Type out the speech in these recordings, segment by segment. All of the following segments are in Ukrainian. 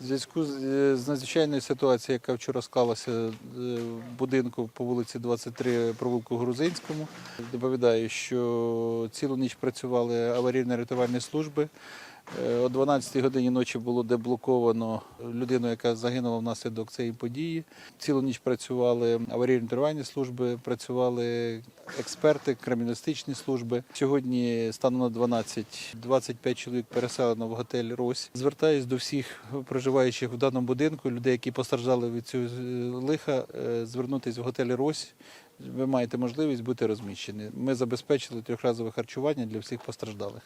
Зв'язку з, е, надзвичайною ситуацією, яка вчора склалася е, в будинку по вулиці 23 провулку Грузинському, доповідаю, що цілу ніч працювали аварійно-рятувальні служби. Е, О 12 годині ночі було деблоковано людину, яка загинула внаслідок цієї події. Цілу ніч працювали аварійно-рятувальні служби, працювали експерти, криміналістичні служби. Сьогодні станом на 12 25 чоловік переселено в готель Рось. Звертаюсь до всіх проживаючих в даному будинку, людей, які постраждали від цього лиха, е, звернутися в готель Рось. Ви маєте можливість бути розміщені. Ми забезпечили трьохразове харчування для всіх постраждалих.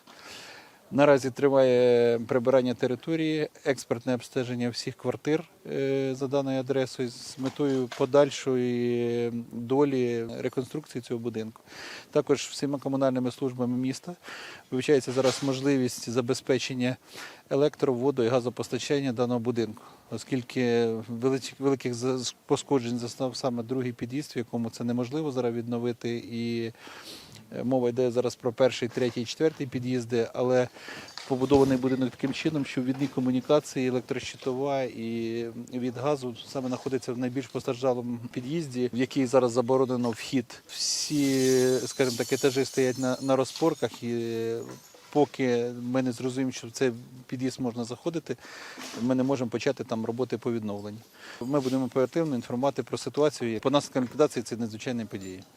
Наразі триває прибирання території, експертне обстеження всіх квартир е, за даною адресою з метою подальшої долі реконструкції цього будинку. Також всіма комунальними службами міста вивчається зараз можливість забезпечення електро, воду і газопостачання даного будинку, оскільки великих пошкоджень зазнав саме другий під'їзд, в якому це неможливо зараз відновити і Мова йде зараз про перший, третій, четвертий під'їзди, але побудований будинок таким чином, що відні комунікації, електрощитова і від газу саме знаходиться в найбільш постраждалому під'їзді, в який зараз заборонено вхід. Всі, скажімо так, етажі стоять на, на розпорках і. Поки ми не зрозуміємо, що в цей під'їзд можна заходити, ми не можемо почати там роботи по відновленню. Ми будемо оперативно інформувати про ситуацію по наслідкам ліквідації цієї надзвичайної події.